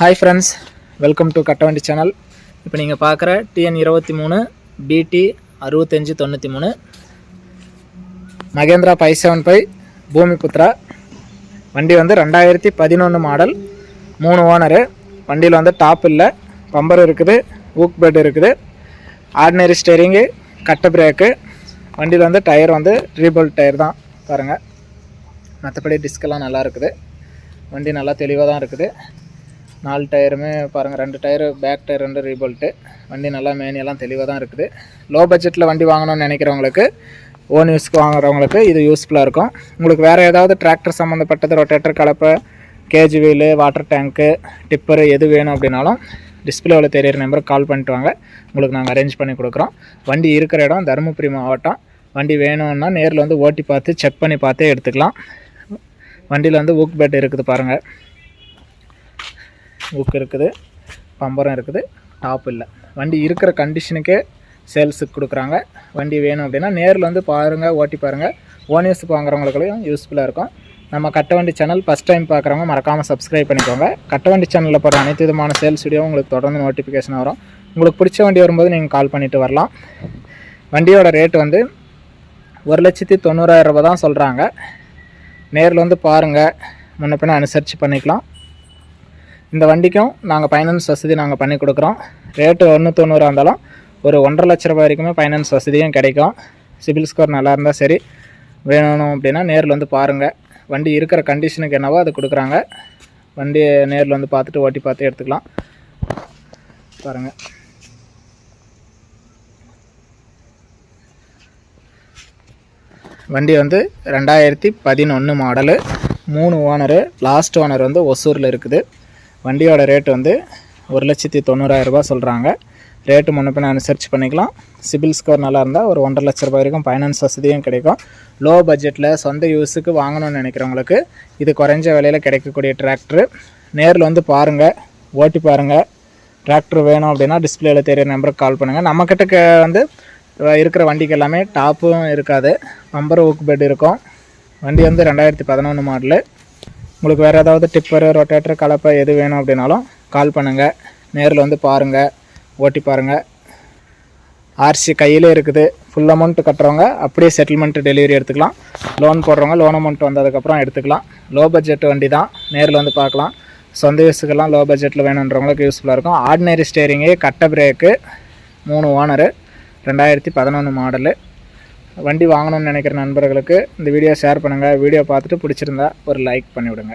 Hi friends welcome to Kattavandi channel இப்போ நீங்கள் பார்க்குற டிஎன் இருபத்தி மூணு பிடி அறுபத்தஞ்சி தொண்ணூற்றி மூணு. Mahindra five seven five Bhoomiputra. வண்டி வந்து ரெண்டாயிரத்தி பதினொன்று மாடல் மூணு ஓனரு வண்டியில் வந்து டாப் இல்லை. பம்பர் இருக்குது ஊக் பெட் இருக்குது. ஆர்டினரி ஸ்டேரிங்கு கட்ட பிரேக்கு வண்டியில் வந்து டயர் வந்து ரீபோல்ட் டயர் தான். பாருங்கள் மற்றபடி டிஸ்கெல்லாம் நல்லா இருக்குது. வண்டி நல்லா தெளிவாக தான் இருக்குது. நாலு டயருமே பாருங்கள் ரெண்டு டயரு பேக் டயர் ரெண்டு ரீபோல்ட்டு வண்டி நல்லா மேனியெல்லாம் தெளிவாக தான் இருக்குது. லோ பட்ஜெட்டில் வண்டி வாங்கணும்னு நினைக்கிறவங்களுக்கு ஓன் யூஸ்க்கு வாங்குறவங்களுக்கு இது யூஸ்ஃபுல்லாக இருக்கும். உங்களுக்கு வேறு ஏதாவது டிராக்டர் சம்மந்தப்பட்டது ரொட்டேட்டர் கலப்பை KG wheel water tank tipper எது வேணும் அப்படின்னாலும் டிஸ்பிளேவில் தெரியிற நம்பருக்கு கால் பண்ணிட்டு வாங்க. உங்களுக்கு நாங்கள் அரேஞ்ச் பண்ணி கொடுக்குறோம். வண்டி இருக்கிற இடம் தருமபுரி மாவட்டம். வண்டி வேணும்னா நேரில் வந்து ஓட்டி பார்த்து செக் பண்ணி பார்த்தே எடுத்துக்கலாம். வண்டியில் வந்து ஊக் பெட் இருக்குது பாருங்கள் ஹுக் இருக்குது. பம்பரம் இருக்குது. டாப் இல்லை. வண்டி இருக்கிற கண்டிஷனுக்கே சேல்ஸுக்கு கொடுக்குறாங்க. வண்டி வேணும் அப்படின்னா நேரில் வந்து பாருங்கள் ஓட்டி பாருங்கள் ஓனியர்ஸுக்கு வாங்குறவங்களுக்கும் யூஸ்ஃபுல்லாக இருக்கும். நம்ம கட்ட வண்டி சேனல் ஃபஸ்ட் டைம் பார்க்குறவங்க மறக்காமல் சப்ஸ்கிரைப் பண்ணிக்கோங்க. கட்ட வண்டி சேனலில் போகிற அனைத்து விதமான சேல்ஸ் வீடியோ உங்களுக்கு தொடர்ந்து நோட்டிஃபிகேஷன் வரும். உங்களுக்கு பிடிச்ச வண்டி வரும்போது நீங்கள் கால் பண்ணிவிட்டு வரலாம். வண்டியோட ரேட் வந்து ஒரு லட்சத்தி தொண்ணூறாயிரம் தான் சொல்கிறாங்க நேரில் வந்து பாருங்கள் முன்ன பின்ன அனுசரித்து பண்ணிக்கலாம். இந்த வண்டிக்கும் நாங்கள் ஃபைனான்ஸ் வசதி நாங்கள் பண்ணி கொடுக்குறோம். ரேட்டு ஒன்று தொண்ணூறாக இருந்தாலும் ஒரு ஒன்றரை லட்ச ரூபாய் வரைக்குமே ஃபைனான்ஸ் வசதியும் கிடைக்கும். சிபில் ஸ்கோர் நல்லா இருந்தால் சரி. வேணும் அப்படின்னா நேரில் வந்து பாருங்கள் வண்டி இருக்கிற கண்டிஷனுக்கு என்னவோ அது கொடுக்குறாங்க. வண்டியை நேரில் வந்து பார்த்துட்டு ஓட்டி பார்த்து எடுத்துக்கலாம். பாருங்கள் வண்டி வந்து ரெண்டாயிரத்தி பதினொன்று மாடலு மூணு ஓனரு லாஸ்ட் ஓனர் வந்து ஒசூரில் இருக்குது. வண்டியோட ரேட் வந்து ஒரு லட்சத்தி தொண்ணூறாயிரரூபா சொல்கிறாங்க ரேட்டு முன்ன பின்ன அனுசரித்து பண்ணிக்கலாம். சிபில் ஸ்கோர் நல்லா இருந்தால் ஒரு ஒன்றரை லட்ச ரூபாய் வரைக்கும் ஃபைனான்ஸ் வசதியும் கிடைக்கும். லோ பட்ஜெட்டில் சொந்த யூஸுக்கு வாங்கணும்னு நினைக்கிறவங்களுக்கு இது குறைஞ்ச விலையில் கிடைக்கக்கூடிய டிராக்டரு நேரில் வந்து பாருங்கள் ஓட்டி பாருங்கள் டிராக்டர் வேணும் அப்படின்னா டிஸ்பிளேல தெரிய நம்பருக்கு கால் பண்ணுங்கள் நம்மக்கிட்ட வந்து இருக்கிற வண்டிக்கு எல்லாமே டாப்பும் இருக்காது. பம்பர் ஊக்கு பெட் இருக்கும். வண்டி வந்து ரெண்டாயிரத்தி பதினொன்று மாடலு உங்களுக்கு வேறு ஏதாவது டிப்பரு ரொட்டேட்டர் கலப்பை எது வேணும் அப்படின்னாலும் கால் பண்ணுங்கள் நேரில் வந்து பாருங்கள் ஓட்டி பாருங்கள் ஆர்சி கையில் இருக்குது. ஃபுல் அமௌண்ட் கட்டுறவங்க அப்படியே செட்டில்மெண்ட் டெலிவரி எடுத்துக்கலாம். லோன் போடுறவங்க லோன் அமௌண்ட் வந்ததுக்கப்புறம் எடுத்துக்கலாம். லோ பட்ஜெட் வண்டி தான் நேரில் வந்து பார்க்கலாம். சொந்த யூஸுக்கெல்லாம் லோ பட்ஜெட்டில் வேணுன்றவங்களுக்கு யூஸ்ஃபுல்லாக இருக்கும். ஆர்டினரி ஸ்டேரிங்கு கட்ட பிரேக்கு மூணு ஓனரு ரெண்டாயிரத்தி பதினொன்று மாடலு வண்டி வாங்கணும்னு நினைக்கிற நண்பர்களுக்கு இந்த வீடியோ ஷேர் பண்ணுங்கள் வீடியோ பார்த்துட்டு பிடிச்சிருந்தா ஒரு லைக் பண்ணிவிடுங்க.